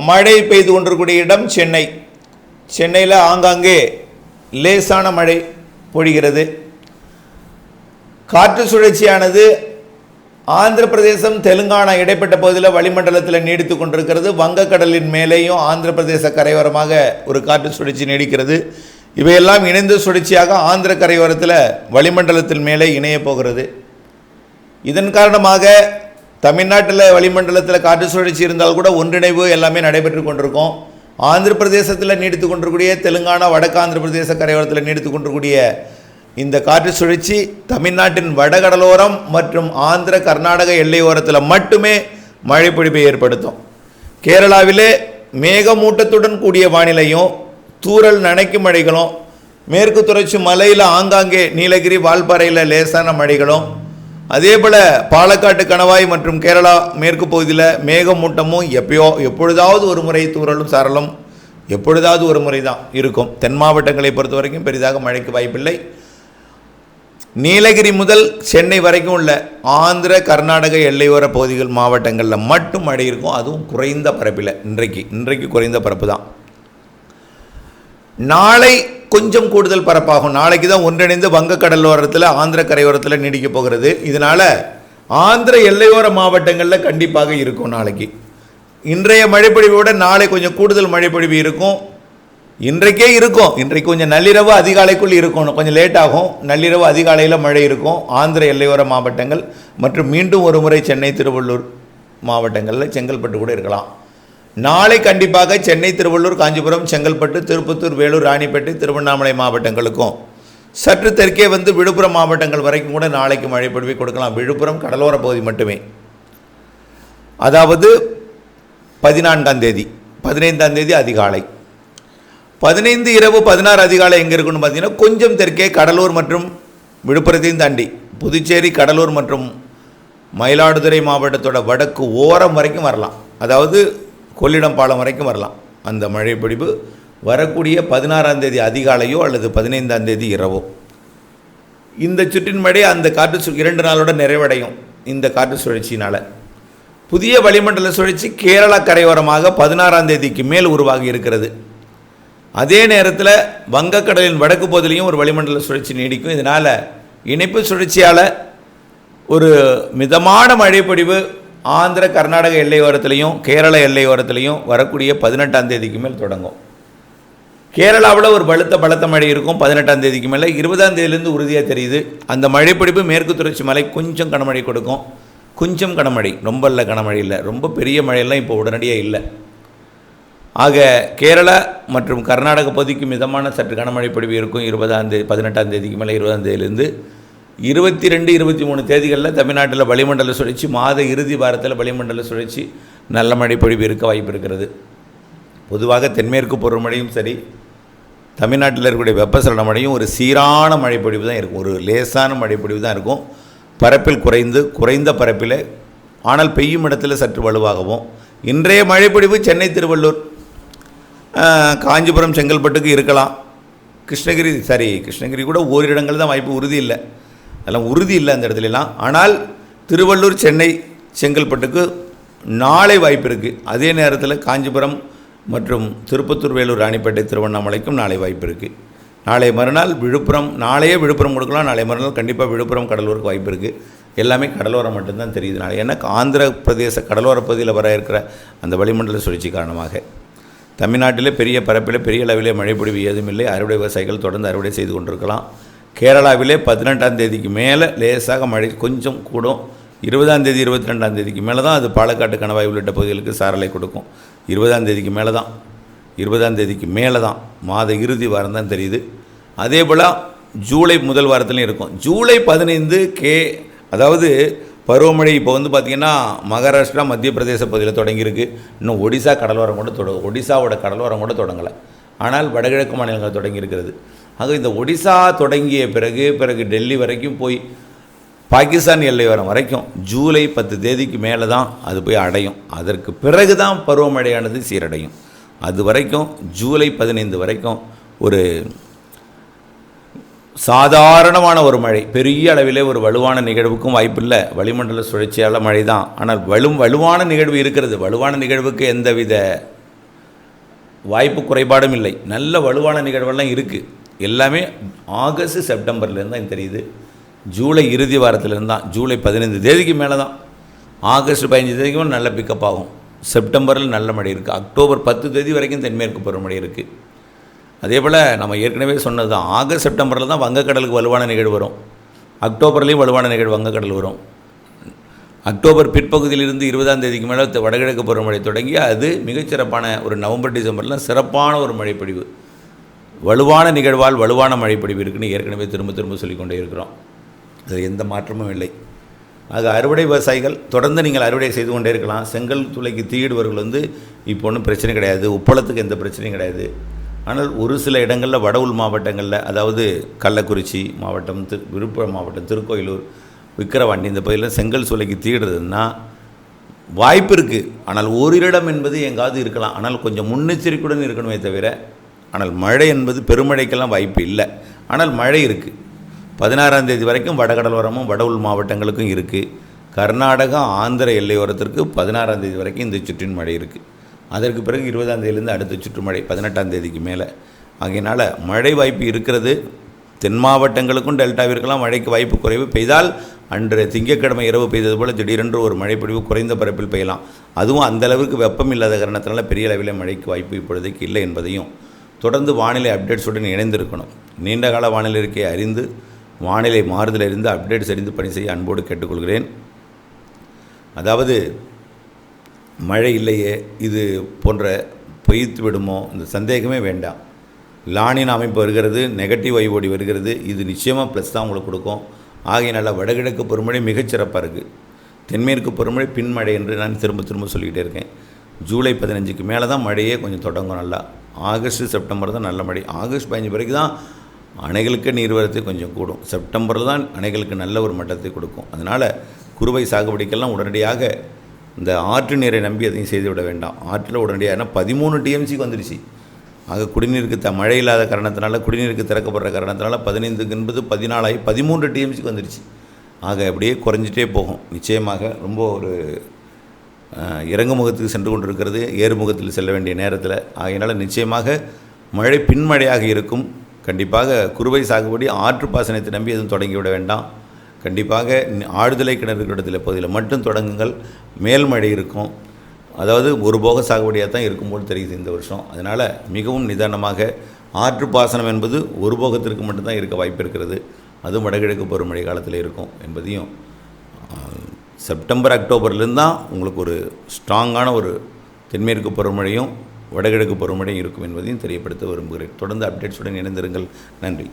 மழை பெய்து கொண்டிருக்கூடிய இடம் சென்னை. சென்னையில் ஆங்காங்கே லேசான மழை பொழிகிறது. காற்று சுழற்சியானது ஆந்திர பிரதேசம் தெலுங்கானா இடைப்பட்ட பகுதியில் வளிமண்டலத்தில் நீடித்து கொண்டிருக்கிறது. வங்கக்கடலின் மேலேயும் ஆந்திர பிரதேச கரையோரமாக ஒரு காற்று சுழற்சி நீடிக்கிறது. இவையெல்லாம் இணைந்த சுழற்சியாக ஆந்திர கரையோரத்தில் வளிமண்டலத்தின் மேலே இணையப் போகிறது. இதன் காரணமாக தமிழ்நாட்டில் வளிமண்டலத்தில் காற்று சுழற்சி இருந்தால் கூட ஒன்றிணைவு எல்லாமே நடைபெற்று கொண்டிருக்கும். ஆந்திர பிரதேசத்தில் நீடித்து கொண்டிருக்கூடிய தெலுங்கானா வடக்கு ஆந்திர பிரதேச கரையோரத்தில் நீடித்து கொண்டிருக்கூடிய இந்த காற்று சுழற்சி தமிழ்நாட்டின் வடகடலோரம் மற்றும் ஆந்திர கர்நாடக எல்லையோரத்தில் மட்டுமே மழை பொழிவை ஏற்படுத்தும். கேரளாவிலே மேகமூட்டத்துடன் கூடிய வானிலையும் தூரல் நனைக்கும் மழைகளும் மேற்கு தொடர்ச்சி மலையில் ஆங்காங்கே நீலகிரி வால்பாறையில் லேசான மழைகளும் அதே போல் பாலக்காட்டு கணவாய் மற்றும் கேரளா மேற்கு பகுதியில் மேகமூட்டமும் எப்பயோ எப்பொழுதாவது ஒரு முறை தூறலும் சாரலும் எப்பொழுதாவது ஒரு முறை தான் இருக்கும். தென் மாவட்டங்களை பொறுத்த வரைக்கும் பெரிதாக மழைக்கு வாய்ப்பில்லை. நீலகிரி முதல் சென்னை வரைக்கும் உள்ள ஆந்திர கர்நாடக எல்லையோர பகுதிகள் மாவட்டங்களில் மட்டும் மழை இருக்கும். அதுவும் குறைந்த பரப்பில். இன்றைக்கு இன்றைக்கு குறைந்த பரப்பு தான். நாளை கொஞ்சம் கூடுதல் பரப்பாகும். நாளைக்கு தான் ஒன்றிணைந்து வங்கக்கடலோரத்தில் ஆந்திர கரையோரத்தில் நீடிக்க போகிறது. இதனால் ஆந்திர எல்லையோர மாவட்டங்களில் கண்டிப்பாக இருக்கும் நாளைக்கு. இன்றைய மழைப்பொழிவை விட நாளை கொஞ்சம் கூடுதல் மழைப்பொழிவு இருக்கும். இன்றைக்கே இருக்கும். இன்றைக்கு கொஞ்சம் நள்ளிரவு அதிகாலைக்குள் இருக்கும் கொஞ்சம் லேட் ஆகும். நள்ளிரவு அதிகாலையில் மழை இருக்கும். ஆந்திர எல்லையோர மாவட்டங்கள் மற்றும் மீண்டும் ஒரு முறை சென்னை திருவள்ளூர் மாவட்டங்களில் செங்கல்பட்டு கூட இருக்கலாம். நாளை கண்டிப்பாக சென்னை திருவள்ளூர் காஞ்சிபுரம் செங்கல்பட்டு திருப்பத்தூர் வேலூர் ராணிப்பேட்டை திருவண்ணாமலை மாவட்டங்களுக்கும். சற்று தெற்கே வந்து விழுப்புரம் மாவட்டங்கள் வரைக்கும் கூட நாளைக்கு மழை பொழிவை கொடுக்கலாம். விழுப்புரம் கடலோர பகுதி மட்டுமே. அதாவது பதினான்காம் தேதி பதினைந்தாம் தேதி அதிகாலை. பதினைந்து இரவு பதினாறு அதிகாலை எங்கே இருக்குன்னு பார்த்தீங்கன்னா கொஞ்சம் தெற்கே கடலூர் மற்றும் விழுப்புரத்தையும் தாண்டி புதுச்சேரி கடலூர் மற்றும் மயிலாடுதுறை மாவட்டத்தோட வடக்கு ஓரம் வரைக்கும் வரலாம். அதாவது கொள்ளிடம் பாலம் வரைக்கும் வரலாம். அந்த மழை பொழிவு வரக்கூடிய பதினாறாம் தேதி அதிகாலையோ அல்லது பதினைந்தாம் தேதி இரவோ. இந்த சுற்றின் மழை அந்த காற்று சு இரண்டு நாளோட நிறைவடையும் இந்த காற்று சுழற்சியினால். புதிய வளிமண்டல சுழற்சி கேரளா கரையோரமாக பதினாறாம் தேதிக்கு மேல் உருவாகி இருக்கிறது. அதே நேரத்தில் வங்கக்கடலின் வடக்கு பகுதியிலையும் ஒரு வளிமண்டல சுழற்சி நீடிக்கும். இதனால் இணைப்பு சுழற்சியால் ஒரு மிதமான மழைப்பொடிவு ஆந்திர கர்நாடக எல்லையோரத்துலேயும் கேரள எல்லையோரத்துலேயும் வரக்கூடிய பதினெட்டாம் தேதிக்கு மேல் தொடங்கும். கேரளாவில் ஒரு பலத்த பலத்த மழை இருக்கும். பதினெட்டாம் தேதிக்கு மேலே இருபதாம் தேதியிலேருந்து உறுதியாக தெரியுது. அந்த மழைப்பிடிப்பு மேற்கு தொடர்ச்சி மலை கொஞ்சம் கனமழை கொடுக்கும். கொஞ்சம் கனமழை ரொம்ப இல்லை கனமழை இல்லை. ரொம்ப பெரிய மழையெல்லாம் இப்போ உடனடியாக இல்லை. ஆக கேரளா மற்றும் கர்நாடக பகுதிக்கு மிதமான சற்று கனமழை பொழிவு இருக்கும். இருபதாம் தேதி பதினெட்டாம் தேதிக்கு மேலே இருபதாம் தேதியிலேருந்து இருபத்தி ரெண்டு இருபத்தி மூணு தேதிகளில் தமிழ்நாட்டில் வளிமண்டல சுழற்சி மாத இறுதி வாரத்தில் வளிமண்டல சுழற்சி நல்ல மழை பொழிவு இருக்க வாய்ப்பு இருக்கிறது. பொதுவாக தென்மேற்கு பருவமழையும் சரி தமிழ்நாட்டில் இருக்கக்கூடிய வெப்பசலன மழையும் ஒரு சீரான மழைப்பொழிவு தான் இருக்கும். ஒரு லேசான மழைப்பொழிவு தான் இருக்கும். பரப்பில் குறைந்து குறைந்த பரப்பில் ஆனால் பெய்யும் இடத்துல சற்று வலுவாகவும். இன்றைய மழைப்பொழிவு சென்னை திருவள்ளூர் காஞ்சிபுரம் செங்கல்பட்டுக்கு இருக்கலாம். கிருஷ்ணகிரி சாரி கிருஷ்ணகிரி கூட ஓரிரு இடங்கள் தான் வாய்ப்பு உறுதி இல்லை. அதெல்லாம் உறுதி இல்லை அந்த இடத்துலலாம். ஆனால் திருவள்ளூர் சென்னை செங்கல்பட்டுக்கு நாளை வாய்ப்பு இருக்குது அதே நேரத்தில் காஞ்சிபுரம் மற்றும் திருப்பத்தூர் வேலூர் ராணிப்பேட்டை திருவண்ணாமலைக்கும் நாளை வாய்ப்பு இருக்குது நாளை மறுநாள் விழுப்புரம் நாளையே விழுப்புரம் கொடுக்கலாம். நாளை மறுநாள் கண்டிப்பாக விழுப்புரம் கடலூருக்கு வாய்ப்பு இருக்குது எல்லாமே கடலோரம் மட்டும்தான் தெரியுது. நாளை ஏன்னா ஆந்திர பிரதேச கடலோர பகுதியில் வர இருக்கிற அந்த வளிமண்டல சுழற்சி காரணமாக. தமிழ்நாட்டிலே பெரிய பரப்பில் பெரிய அளவிலே மழைப்பொழிவு ஏதும் இல்லை அறுவடை விவசாயிகள் தொடர்ந்து அறுவடை செய்து கொண்டிருக்கலாம். கேரளாவிலே பதினெட்டாம் தேதிக்கு மேலே லேசாக மழை கொஞ்சம் கூடும். இருபதாம் தேதி இருபத்தி ரெண்டாம் தேதிக்கு மேலே தான் அது பாலக்காட்டு கணவாய் உள்ளிட்ட பகுதிகளுக்கு சாரலை கொடுக்கும். இருபதாம் தேதிக்கு மேலே தான். இருபதாம் தேதிக்கு மேலே தான். மாத இறுதி வாரம் தான் தெரியுது. அதே போல் ஜூலை முதல் வாரத்துலையும் இருக்கும். ஜூலை பதினைந்து கே அதாவது பருவமழை இப்போ வந்து பார்த்திங்கன்னா மகாராஷ்டிரா மத்திய பிரதேச பகுதியில் தொடங்கியிருக்கு. இன்னும் ஒடிசா கடலோரம் கூட தொட ஒடிசாவோட கடலோரம் கூட தொடங்கலை. ஆனால் வடகிழக்கு மாநிலங்கள் தொடங்கியிருக்கிறது. அது இந்த ஒடிசா தொடங்கிய பிறகு பிறகு டெல்லி வரைக்கும் போய் பாகிஸ்தான் எல்லை வரம் வரைக்கும் ஜூலை பத்து தேதிக்கு மேலே தான் அது போய் அடையும். அதற்கு பிறகு தான் பருவமழையானது சீரடையும். அது வரைக்கும் ஜூலை பதினைந்து வரைக்கும் ஒரு சாதாரணமான ஒரு மழை. பெரிய அளவிலே ஒரு வலுவான நிகழ்வுக்கும் வாய்ப்பில்லை. வளிமண்டல சுழற்சியால் மழை தான் ஆனால் வலும் வலுவான நிகழ்வு இருக்கிறது. வலுவான நிகழ்வுக்கு எந்தவித வாய்ப்பு குறைபாடும் இல்லை. நல்ல வலுவான நிகழ்வெல்லாம் இருக்குது எல்லாமே ஆகஸ்ட் செப்டம்பர்லேருந்து தான் தெரியுது. ஜூலை இறுதி வாரத்துலேருந்து தான் ஜூலை பதினைந்து தேதிக்கு மேலே தான் ஆகஸ்ட் பதினஞ்சு தேதிக்கும் நல்ல பிக்கப் ஆகும். செப்டம்பரில் நல்ல மழை இருக்குது அக்டோபர் பத்து தேதி வரைக்கும் தென்மேற்கு பருவமழை இருக்குது அதே போல் நம்ம ஏற்கனவே சொன்னது தான் ஆகஸ்ட் செப்டம்பரில் தான் வங்கக்கடலுக்கு வலுவான நிகழ்வு வரும். அக்டோபர்லேயும் வலுவான நிகழ்வு வங்கக்கடல் வரும். அக்டோபர் பிற்பகுதியிலிருந்து இருபதாம் தேதிக்கு மேலே வடகிழக்கு பருவமழை தொடங்கி அது மிகச்சிறப்பான ஒரு நவம்பர் டிசம்பர்லாம் சிறப்பான ஒரு மழைப்பொழிவு. வலுவான நிகழ்வால் வலுவான மழை பொழிவிற்குன்னு ஏற்கனவே திரும்ப திரும்ப சொல்லிக்கொண்டே இருக்கிறோம். அதில் எந்த மாற்றமும் இல்லை. ஆக அறுவடை விவசாயிகள் தொடர்ந்து நீங்கள் அறுவடை செய்து கொண்டே இருக்கலாம். செங்கல் துளைக்கு தீயிடுவர்கள் வந்து இப்போ ஒன்றும் பிரச்சனை கிடையாது. உப்பளத்துக்கு எந்த பிரச்சனையும் கிடையாது. ஆனால் ஒரு சில இடங்களில் வட மாவட்டங்களில் அதாவது கள்ளக்குறிச்சி மாவட்டம் திரு விழுப்புரம் மாவட்டம் திருக்கோயிலூர் விக்கிரவாண்டி இந்த பகுதியில் செங்கல் சூளைக்கு தீடுறதுன்னா வாய்ப்பு இருக்குது ஆனால் ஓரிடம் என்பது எங்காவது இருக்கலாம். ஆனால் கொஞ்சம் முன்னெச்சரிக்கையுடன் இருக்கணுமே தவிர ஆனால் மழை என்பது பெருமழைக்கெல்லாம் வாய்ப்பு இல்லை. ஆனால் மழை இருக்குது பதினாறாம் தேதி வரைக்கும் வடகடலோரமும் வட உள் மாவட்டங்களுக்கும் இருக்குது கர்நாடகா ஆந்திர எல்லையோரத்திற்கு பதினாறாம் தேதி வரைக்கும் இந்த சுற்றின் மழை இருக்குது அதற்கு பிறகு இருபதாம் தேதியிலேருந்து அடுத்த சுற்றுமழை பதினெட்டாம் தேதிக்கு மேலே. ஆகையினால் மழை வாய்ப்பு இருக்கிறது. தென் மாவட்டங்களுக்கும் டெல்டாவிற்கெல்லாம் மழைக்கு வாய்ப்பு குறைவு பெய்தால் அன்று திங்கட்கிழமை இரவு பெய்தது போல் திடீரென்று ஒரு மழைப்பொழிவு குறைந்த பரப்பில் பெய்யலாம். அதுவும் அந்தளவுக்கு வெப்பம் இல்லாத காரணத்தினால பெரிய அளவில் மழைக்கு வாய்ப்பு இப்பொழுதைக்கு இல்லை என்பதையும் தொடர்ந்து வானிலை அப்டேட்ஸுடன் இணைந்திருக்கணும். நீண்டகால வானிலை இருக்கையை அறிந்து வானிலை மாறுதலிருந்து அப்டேட்ஸ் அறிந்து பணி செய்ய அன்போடு கேட்டுக்கொள்கிறேன். அதாவது மழை இல்லையே இது போன்ற பொய்த்து விடுமோ இந்த சந்தேகமே வேண்டாம். லானின் அமைப்பு வருகிறது நெகட்டிவ் ஐஓடி வருகிறது இது நிச்சயமாக ப்ளஸ் தான் உங்களுக்கு கொடுக்கும். ஆகையினால வடகிழக்கு பருவமழை மிகச்சிறப்பாக இருக்குது தென்மேற்கு பருவமழை பின்மழை என்று நான் திரும்ப திரும்ப சொல்லிக்கிட்டே இருக்கேன். ஜூலை பதினஞ்சுக்கு மேலே தான் மழையே கொஞ்சம் தொடங்கும் நல்லா. ஆகஸ்ட் செப்டம்பர் தான் நல்ல மழை. ஆகஸ்ட் பதினஞ்சு வரைக்கும் தான் அணைகளுக்கு நீர்வரத்து கொஞ்சம் கூடும். செப்டம்பரில் தான் அணைகளுக்கு நல்ல ஒரு மட்டத்தை கொடுக்கும். அதனால் குறுவை சாகுபடிக்கெல்லாம் உடனடியாக இந்த ஆற்று நீரை நம்பி எதையும் செய்துவிட வேண்டாம். ஆற்றில் உடனடியாக ஏன்னா பதிமூணு டிஎம்சிக்கு வந்துருச்சு. ஆக குடிநீருக்கு த மழை இல்லாத காரணத்தினால குடிநீருக்கு திறக்கப்படுற காரணத்தினால பதினைந்துக்கு என்பது பதினாலாகி பதிமூன்று டிஎம்சிக்கு வந்துருச்சு. ஆக அப்படியே குறைஞ்சிட்டே போகும். நிச்சயமாக ரொம்ப ஒரு இறங்குமுகத்துக்கு இறங்கு முகத்துக்கு சென்று கொண்டிருக்கிறது ஏறுமுகத்தில் செல்ல வேண்டிய நேரத்தில். ஆகையினால் நிச்சயமாக மழை பின்மழையாக இருக்கும். கண்டிப்பாக குறுவை சாகுபடி ஆற்று பாசனத்தை நம்பி எதுவும் தொடங்கிவிட வேண்டாம். கண்டிப்பாக ஆழ்துளை கிணறு இருக்கிற பகுதியில் மட்டும் தொடங்குங்கள். மேல் மழை இருக்கும். அதாவது ஒரு போக சாகுபடியாக தான் இருக்கும் போல் தெரியுது இந்த வருஷம். அதனால் மிகவும் நிதானமாக ஆற்று பாசனம் என்பது ஒரு போகத்திற்கு மட்டும்தான் இருக்க வாய்ப்பு இருக்கிறது. அதுவும் வடகிழக்கு பருவமழை காலத்தில் இருக்கும் என்பதையும் செப்டம்பர் அக்டோபர்லேருந்து தான் உங்களுக்கு ஒரு ஸ்ட்ராங்கான ஒரு தென்மேற்கு பருவமழையும் வடகிழக்கு பருவமழையும் இருக்கும் என்பதையும் தெரியப்படுத்த விரும்புகிறேன். தொடர்ந்து அப்டேட்ஸுடன் இணைந்திருங்கள். நன்றி.